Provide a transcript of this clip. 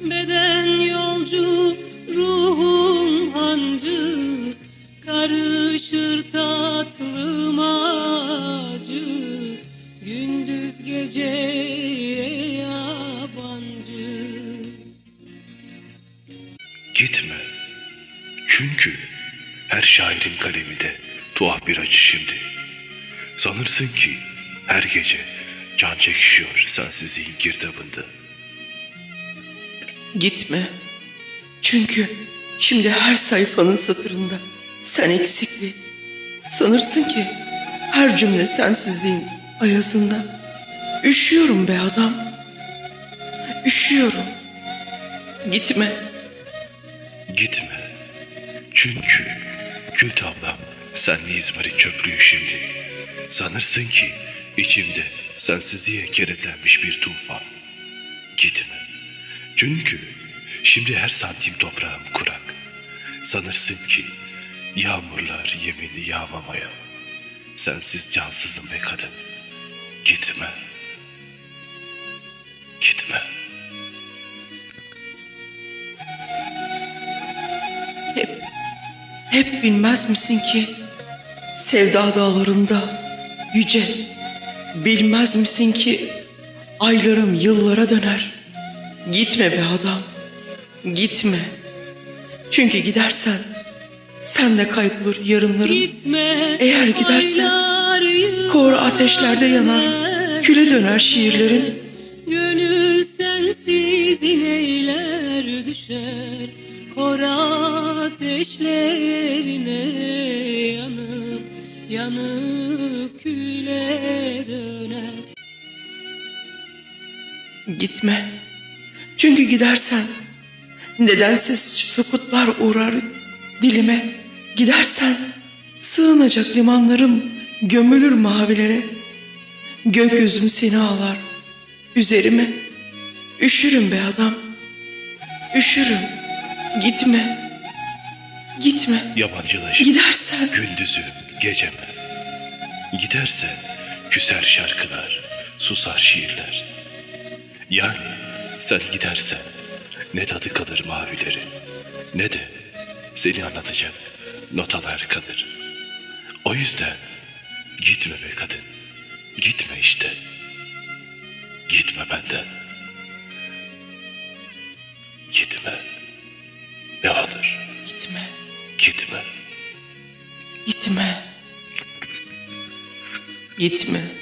Beden yolcu, ruhum hancı Karışır tatlım acı Gündüz gece yabancı Gitme çünkü her şairin kaleminde tuhaf bir acı şimdi. Sanırsın ki her gece can çekişiyor sensizliğin girdabında.'' Gitme. Çünkü şimdi her sayfanın satırında sen eksikli. Sanırsın ki her cümle sensizliğin ayazında. Üşüyorum be adam. Üşüyorum. Gitme. Gitme. Çünkü kül tablam senli izmarit çöplüğü şimdi. Sanırsın ki içimde sensizliğe kenetlenmiş bir tufan. Gitme. Çünkü şimdi her santim toprağım kurak. Sanırsın ki yağmurlar yeminli yağmamaya. Sensiz cansızım be kadın. Gitme. Gitme. Hep, hep bilmez misin ki sevda dağlarında yüce bilmez misin ki aylarım yıllara döner. Gitme be adam, gitme. Çünkü gidersen sen de kaybolur yarınların. Gitme Eğer gidersen Kor ateşlerde yanar, küle döner şiirlerin. Gönül sensiz ineyler düşer Kor ateşlerine yanıp Yanıp küle döner Gitme. Çünkü gidersen nedensiz sukutlar uğrar dilime. Gidersen sığınacak limanlarım gömülür mavilere. Gökyüzüm seni ağlar üzerime. Üşürüm be adam. Üşürüm. Gitme. Gitme. Yabancılaş. Gidersen Gündüzüm, gecem. Giderse küser şarkılar, susar şiirler. Yani sen gidersen ne tadı kalır mavileri, ne de seni anlatacak notalar kalır. O yüzden gitme be kadın, gitme işte. Gitme benden. Gitme. Ne olur gitme. gitme. Gitme. Gitme.